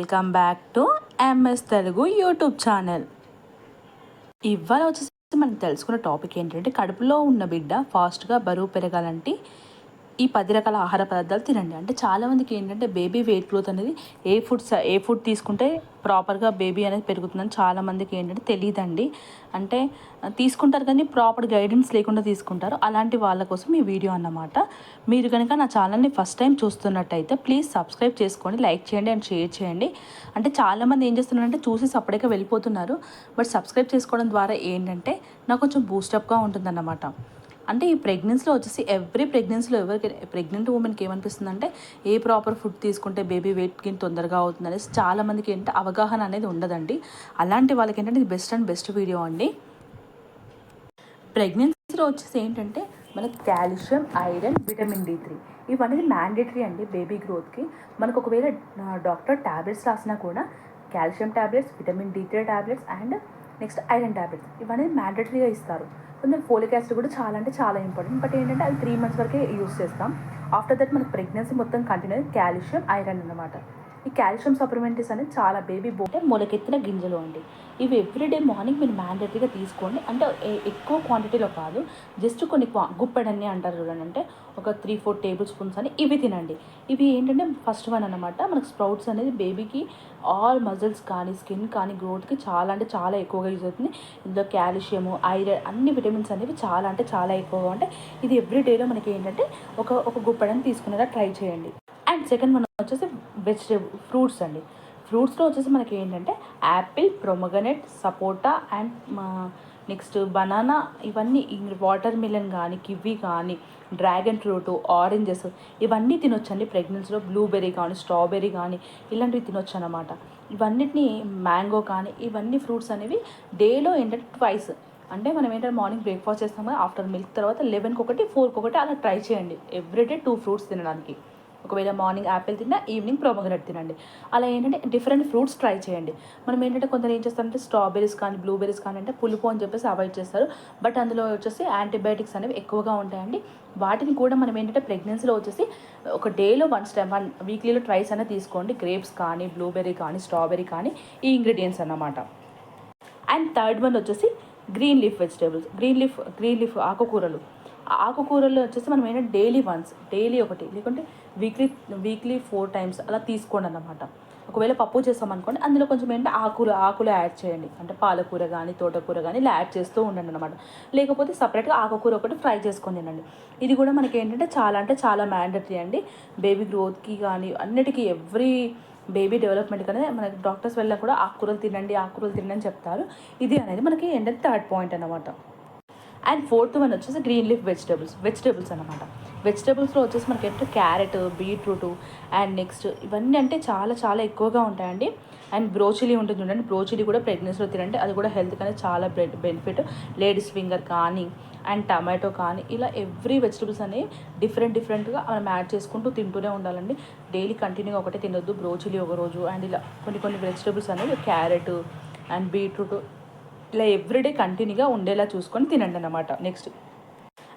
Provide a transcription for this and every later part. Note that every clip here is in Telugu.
Welcome back to MS Telugu YouTube channel. ఇవాళ వచ్చేసి మనం తెలుసుకున్న టాపిక్ ఏంటంటే కడుపులో ఉన్న బిడ్డ ఫాస్ట్గా బరువు పెరగాలంటే ఈ పది రకాల ఆహార పదార్థాలు తినండి. అంటే చాలామందికి ఏంటంటే బేబీ వెయిట్ గ్రోత్ అనేది ఏ ఫుడ్ ఏ ఫుడ్ తీసుకుంటే ప్రాపర్గా బేబీ అనేది పెరుగుతుందని చాలామందికి ఏంటంటే తెలియదండి అంటే తీసుకుంటారు కానీ ప్రాపర్ గైడెన్స్ లేకుండా తీసుకుంటారు. అలాంటి వాళ్ళ కోసం ఈ వీడియో అన్నమాట. మీరు కనుక నా ఛానల్ని ఫస్ట్ టైం చూస్తున్నట్టయితే ప్లీజ్ సబ్స్క్రైబ్ చేసుకోండి లైక్ చేయండి అండ్ షేర్ చేయండి. అంటే చాలామంది ఏం చేస్తున్నారంటే చూసి సపరేట్గా వెళ్ళిపోతున్నారు. బట్ సబ్స్క్రైబ్ చేసుకోవడం ద్వారా ఏంటంటే నాకు కొంచెం బూస్టప్గా ఉంటుందన్నమాట. అంటే ఈ ప్రెగ్నెన్సీలో వచ్చేసి ఎవ్రీ ప్రెగ్నెన్సీలో ఎవరికి ప్రెగ్నెంట్ ఉమెన్కి ఏమనిపిస్తుంది అంటే ఏ ప్రాపర్ ఫుడ్ తీసుకుంటే బేబీ వెయిట్ గెయిన్ తొందరగా అవుతుంది అనేసి చాలామందికి ఏంటంటే అవగాహన అనేది ఉండదండి. అలాంటి వాళ్ళకి ఏంటంటే ఇది బెస్ట్ అండ్ బెస్ట్ వీడియో అండి. ప్రెగ్నెన్సీలో వచ్చేసి ఏంటంటే మనకు calcium iron vitamin D three ఇవన్నీ మ్యాండేటరీ అండి బేబీ గ్రోత్కి మనకు ఒకవేళ డాక్టర్ ట్యాబ్లెట్స్ రాసినా కూడా calcium tablets vitamin D three tablets and next iron tablets ఇవన్నీ మ్యాండటరీగా ఇస్తారు. కొంచెం ఫోలిక్ యాసిడ్ కూడా చాలా అంటే చాలా ఇంపార్టెంట్ బట్ ఏంటంటే అది త్రీ మంత్స్ వరకే యూస్ చేస్తాం. ఆఫ్టర్ దట్ మనకు ప్రెగ్నెన్సీ మొత్తం కంటిన్యూ క్యాల్షియం ఐరన్ అనమాట ఈ కాల్షియం సప్లిమెంటరీస్ అనేది చాలా బేబీ బోటే మొలకెత్తిన గింజలు అండి. ఇవి ఎవ్రీడే మార్నింగ్ మీరు మ్యాండేటరీగా తీసుకోండి. అంటే ఎక్కువ క్వాంటిటీలో కాదు. జస్ట్ కొన్ని గుప్పెడన్ని అంటారు చూడండి. అంటే ఒక త్రీ ఫోర్ టేబుల్ స్పూన్స్ అని ఇవి తినండి. ఇవి ఏంటంటే ఫస్ట్ వన్ అనమాట మనకు స్ప్రౌట్స్ అనేది బేబీకి ఆల్ మజిల్స్ కానీ స్కిన్ కానీ గ్రోత్కి చాలా అంటే చాలా ఎక్కువగా యూజ్ అవుతుంది. ఇందులో కాల్షియము ఐరన్ అన్ని విటమిన్స్ అనేవి చాలా అంటే చాలా ఎక్కువగా ఉంటాయి. ఇది ఎవ్రీ డేలో మనకి ఏంటంటే ఒక ఒక గుప్పెడని తీసుకునేలా ట్రై చేయండి. అండ్ సెకండ్ మనం వచ్చేసి వెజిటేబుల్ ఫ్రూట్స్ అండి. ఫ్రూట్స్లో వచ్చేసి మనకి ఏంటంటే apple pomegranate sapota and next banana ఇవన్నీ వాటర్ మిలన్ కానీ కివీ కానీ డ్రాగన్ ఫ్రూట్ ఆరెంజెస్ ఇవన్నీ తినొచ్చండి ప్రెగ్నెన్సీలో. బ్లూబెర్రీ కానీ స్ట్రాబెర్రీ కానీ ఇలాంటివి తినొచ్చు అనమాట ఇవన్నిటిని మ్యాంగో కానీ ఇవన్నీ ఫ్రూట్స్ అనేవి డేలో ఏంటంటే ట్వైస్. అంటే మనం ఏంటంటే మార్నింగ్ బ్రేక్ఫాస్ట్ చేస్తాము ఆఫ్టర్ మిల్క్ తర్వాత లెవెన్కి ఒకటి ఫోర్కి ఒకటి అలా ట్రై చేయండి. ఎవ్రీడే టూ ఫ్రూట్స్ తినడానికి. ఒకవేళ మార్నింగ్ యాపిల్ తిన్నా ఈవినింగ్ ప్రోమోగ్రెనేట్ తినండి. అలా ఏంటంటే డిఫరెంట్ ఫ్రూట్స్ ట్రై చేయండి. మనం ఏంటంటే కొందరు ఏం చేస్తారంటే స్ట్రాబెరీస్ కానీ బ్లూబెరీస్ కానీ అంటే పులుపు అని చెప్పేసి అవాయిడ్ చేస్తారు. బట్ అందులో వచ్చేసి యాంటీబయాటిక్స్ అనేవి ఎక్కువగా ఉంటాయండి. వాటిని కూడా మనం ఏంటంటే ప్రెగ్నెన్సీలో వచ్చేసి ఒక డేలో వన్ టైం వన్ వీక్లీలో ట్రైస్ అనేది తీసుకోండి. గ్రేప్స్ కానీ బ్లూబెర్రీ కానీ స్ట్రాబెర్రీ కానీ ఈ ఇంగ్రీడియంట్స్ అన్నమాట. అండ్ థర్డ్ వన్ వచ్చేసి green leaf vegetables. Green leaf green leaf ఆకుకూరలు. ఆకుకూరలు వచ్చేసి మనం ఏంటంటే డైలీ వన్స్ డైలీ ఒకటి లేకుంటే వీక్లీ వీక్లీ ఫోర్ టైమ్స్ అలా తీసుకోండి అన్నమాట. ఒకవేళ పప్పు చేస్తామనుకోండి అందులో కొంచెం ఏంటంటే ఆకులు ఆకులు యాడ్ చేయండి. అంటే పాలకూర కానీ తోటకూర కానీ ఇలా యాడ్ చేస్తూ ఉండండి అనమాట లేకపోతే సపరేట్గా ఆకుకూర ఒకటి ఫ్రై చేసుకొని తినండి. ఇది కూడా మనకి ఏంటంటే చాలా అంటే చాలా మ్యాండటరీ అండి. బేబీ గ్రోత్కి కానీ అన్నిటికీ ఎవ్రీ బేబీ డెవలప్మెంట్ కానీ మనకి డాక్టర్స్ వెళ్ళినా కూడా ఆకుకూరలు తినండి ఆకుకూరలు తినండి అని చెప్తారు. ఇది అనేది మనకి ఏంటంటే థర్డ్ పాయింట్ అనమాట అండ్ ఫోర్త్ వన్ వచ్చేసి గ్రీన్ లీఫ్ వెజిటేబుల్స్ వెజిటేబుల్స్ అనమాట వెజిటేబుల్స్లో వచ్చేసి మనకి ఏంటంటే క్యారెట్ బీట్రూట్ అండ్ నెక్స్ట్ ఇవన్నీ అంటే చాలా చాలా ఎక్కువగా ఉంటాయండి. అండ్ బ్రోచిలీ ఉంటుంది చూడండి. బ్రోచిలీ కూడా ప్రెగ్నెన్సీలో తినండి. అది కూడా హెల్త్ కానీ చాలా బెనిఫిట్. లేడీస్ ఫింగర్ కానీ అండ్ టమాటో కానీ ఇలా ఎవ్రీ వెజిటబుల్స్ అనేవి డిఫరెంట్ డిఫరెంట్గా మనం యాడ్ చేసుకుంటూ తింటూనే ఉండాలండి. డైలీ కంటిన్యూగా ఒకటే తినొద్దు. బ్రోచిలీ ఒక రోజు అండ్ ఇలా కొన్ని కొన్ని వెజిటబుల్స్ అనేవి క్యారెట్ అండ్ బీట్రూట్ ఇలా ఎవ్రీడే కంటిన్యూగా ఉండేలా చూసుకొని తినండి అనమాట next.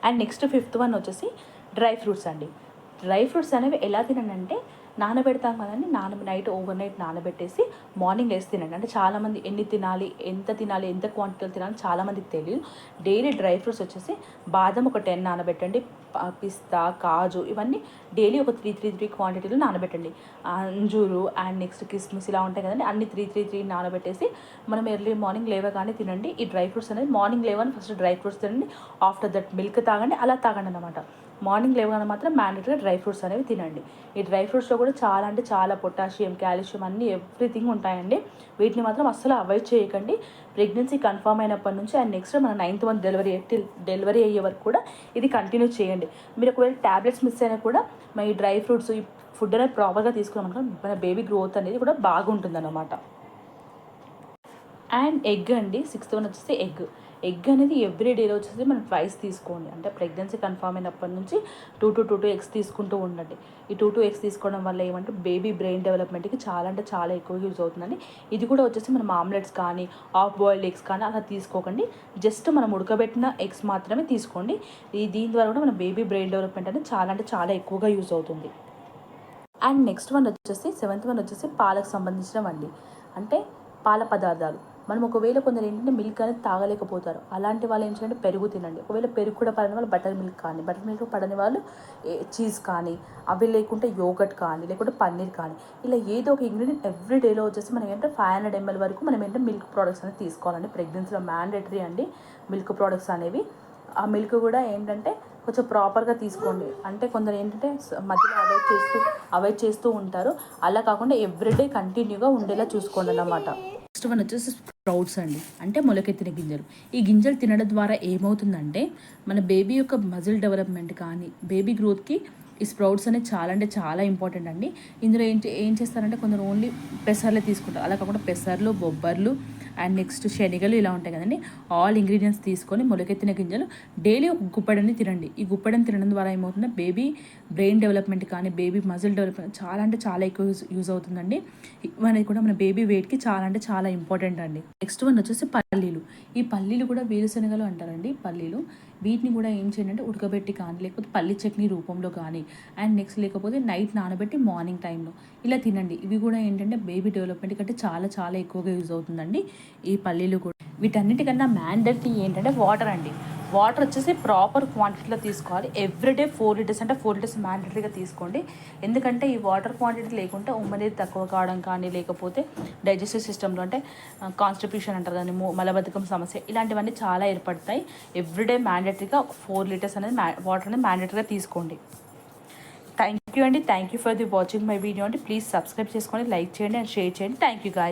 And next fifth one వచ్చేసి డ్రై ఫ్రూట్స్ అండి. డ్రై ఫ్రూట్స్ అనేవి ఎలా తినండి అంటే నానబెడతాం కదండి. నాన నైట్ ఓవర్ నైట్ నానబెట్టేసి మార్నింగ్ వేసి తినండి. అంటే చాలామంది ఎన్ని తినాలి ఎంత తినాలి ఎంత క్వాంటిటీలో తినాలి చాలామందికి తెలియదు డైలీ డ్రై ఫ్రూట్స్ వచ్చేసి బాదం ఒక టెన్ నానబెట్టండి. పిస్తా కాజు ఇవన్నీ డైలీ ఒక త్రీ త్రీ త్రీ క్వాంటిటీలో నానబెట్టండి. అంజూరు అండ్ నెక్స్ట్ కిస్మిస్ ఇలా ఉంటాయి కదండి. అన్ని త్రీ త్రీ త్రీ నానబెట్టేసి మనం ఎర్లీ మార్నింగ్ లేవగానే తినండి. ఈ డ్రై ఫ్రూట్స్ అనేది మార్నింగ్ లేవని ఫస్ట్ డ్రై ఫ్రూట్స్ తినండి. ఆఫ్టర్ దట్ మిల్క్ తాగండి. అలా తాగండి అనమాట మార్నింగ్ లేవగానే మాత్రం మ్యాండేటరీగా డ్రై ఫ్రూట్స్ అనేవి తినండి. ఈ డ్రై ఫ్రూట్స్లో కూడా చాలా అంటే చాలా పొటాషియం కాల్షియం అన్నీ ఎవ్రీథింగ్ ఉంటాయండి. వీటిని మాత్రం అస్సలు అవాయిడ్ చేయకండి. ప్రెగ్నెన్సీ కన్ఫర్మ్ అయినప్పటి నుంచి అండ్ నెక్స్ట్ మన నైన్త్ మంత్ డెలివరీ డెలివరీ అయ్యే వరకు కూడా ఇది కంటిన్యూ చేయండి. మీరు ఒకవేళ ట్యాబ్లెట్స్ మిస్ అయినా కూడా మన ఈ డ్రై ఫ్రూట్స్ ఈ ఫుడ్ అనేది ప్రాపర్గా తీసుకున్నాం అనుకో మన బేబీ గ్రోత్ అనేది కూడా బాగుంటుంది అన్నమాట అండ్ ఎగ్ అండి. సిక్స్త్ వన్ వచ్చేసి ఎగ్. ఎగ్ అనేది ఎవ్రీ డేలో వచ్చేసి మనం ట్వైస్ తీసుకోండి. అంటే ప్రెగ్నెన్సీ కన్ఫామ్ అయినప్పటి నుంచి two two two two eggs తీసుకుంటూ ఉండండి. ఈ టూ టూ ఎగ్స్ తీసుకోవడం వల్ల ఏమంటే బేబీ బ్రెయిన్ డెవలప్మెంట్కి చాలా అంటే చాలా ఎక్కువ యూజ్ అవుతుందండి. ఇది కూడా వచ్చేసి మనం ఆమ్లెట్స్ కానీ ఆఫ్ బాయిల్డ్ ఎగ్స్ కానీ అలా తీసుకోకండి. జస్ట్ మనం ఉడకబెట్టిన ఎగ్స్ మాత్రమే తీసుకోండి. ఈ దీని ద్వారా కూడా మన బేబీ బ్రెయిన్ డెవలప్మెంట్ అనేది చాలా అంటే చాలా ఎక్కువగా యూజ్ అవుతుంది. అండ్ నెక్స్ట్ వన్ వచ్చేసి సెవెంత్ వన్ వచ్చేసి పాలకు సంబంధించినవండి. అంటే పాల పదార్థాలు. మనం ఒకవేళ కొందరు ఏంటంటే మిల్క్ అనేది తాగలేకపోతారు. అలాంటి వాళ్ళు ఏం చేయాలంటే పెరుగు తినండి. ఒకవేళ పెరుగు కూడా పడని వాళ్ళు బటర్ మిల్క్ కానీ బటర్ మిల్క్ పడని వాళ్ళు చీజ్ కానీ అవి లేకుంటే యోగట్ కానీ లేకుంటే పన్నీర్ కానీ ఇలా ఏదో ఒక ఇంగ్రీడియంట్ ఎవ్రీ డేలో వచ్చేసి మనం ఏంటంటే ఫైవ్ హండ్రెడ్ ఎంఎల్ వరకు మనం ఏంటంటే మిల్క్ ప్రోడక్ట్స్ అనేది తీసుకోవాలండి. ప్రెగ్నెన్సీలో మ్యాండేటరీ అండి మిల్క్ ప్రోడక్ట్స్ అనేవి. ఆ మిల్క్ కూడా ఏంటంటే కొంచెం ప్రాపర్గా తీసుకోండి. అంటే కొందరు ఏంటంటే మధ్యలో అవాయిడ్ చేస్తూ అవాయిడ్ చేస్తూ ఉంటారు. అలా కాకుండా ఎవ్రీడే కంటిన్యూగా ఉండేలా చూసుకోండి అన్నమాట. నెక్స్ట్ వన్ వచ్చేసి స్ప్రౌట్స్ అండి. అంటే మొలకెత్తిన గింజలు. ఈ గింజలు తినడం ద్వారా ఏమవుతుందంటే మన బేబీ యొక్క మజిల్ డెవలప్మెంట్ కానీ బేబీ గ్రోత్కి ఈ స్ప్రౌట్స్ అనేది చాలా అంటే చాలా ఇంపార్టెంట్ అండి. ఇందులో ఏంటి ఏం చేస్తారంటే కొందరు ఓన్లీ పెసర్లే తీసుకుంటారు. అలా కాకుండా పెసర్లు బొబ్బర్లు అండ్ నెక్స్ట్ శనగలు ఇలా ఉంటాయి కదండి. ఆల్ ఇంగ్రీడియంట్స్ తీసుకొని మొలకెత్తిన గింజలు డైలీ ఒక గుప్పడని తినండి. ఈ గుప్పడని తినడం ద్వారా ఏమవుతుందో బేబీ బ్రెయిన్ డెవలప్మెంట్ కానీ బేబీ మజిల్ డెవలప్మెంట్ చాలా అంటే చాలా ఎక్కువ యూజ్ యూజ్ అవుతుందండి. ఇవన్నీ కూడా మన బేబీ వెయిట్కి చాలా అంటే చాలా ఇంపార్టెంట్ అండి. నెక్స్ట్ వన్ వచ్చేసి పల్లీలు. ఈ పల్లీలు కూడా వేరుశనగలు అంటారండి పల్లీలు. వీటిని కూడా ఏం చేయండి అంటే ఉడకబెట్టి కానీ లేకపోతే పల్లి చట్నీ రూపంలో కానీ అండ్ నెక్స్ట్ లేకపోతే నైట్ నానబెట్టి మార్నింగ్ టైంలో ఇలా తినండి. ఇవి కూడా ఏంటంటే బేబీ డెవలప్మెంట్ కంటే చాలా చాలా ఎక్కువగా యూజ్ అవుతుందండి ఈ పల్లీలు కూడా. వీటన్నిటికన్నా మ్యాండేటరీ ఏంటంటే వాటర్ అండి. వాటర్ వచ్చేసి ప్రాపర్ క్వాంటిటీలో తీసుకోవాలి. ఎవ్రీడే ఫోర్ లీటర్స్ అంటే ఫోర్ లీటర్స్ మ్యాండేటరీగా తీసుకోండి. ఎందుకంటే ఈ వాటర్ క్వాంటిటీ లేకుంటే ఉమ్మనేది తక్కువ కావడం కానీ లేకపోతే డైజెస్టివ్ సిస్టంలో అంటే కాన్స్టిట్యూషన్ అంటారు కానీ మలబద్ధకం సమస్య ఇలాంటివన్నీ చాలా ఏర్పడతాయి. ఎవ్రీడే మ్యాండేటరీగా ఫోర్ లీటర్స్ అనేది వాటర్ అనేది మ్యాండేటరీగా తీసుకోండి. థ్యాంక్ యూ అండి. Thank you for the watching my video అండి. ప్లీజ్ సబ్స్క్రైబ్ చేసుకోండి లైక్ చేయండి అండ్ షేర్ చేయండి. Thank you guy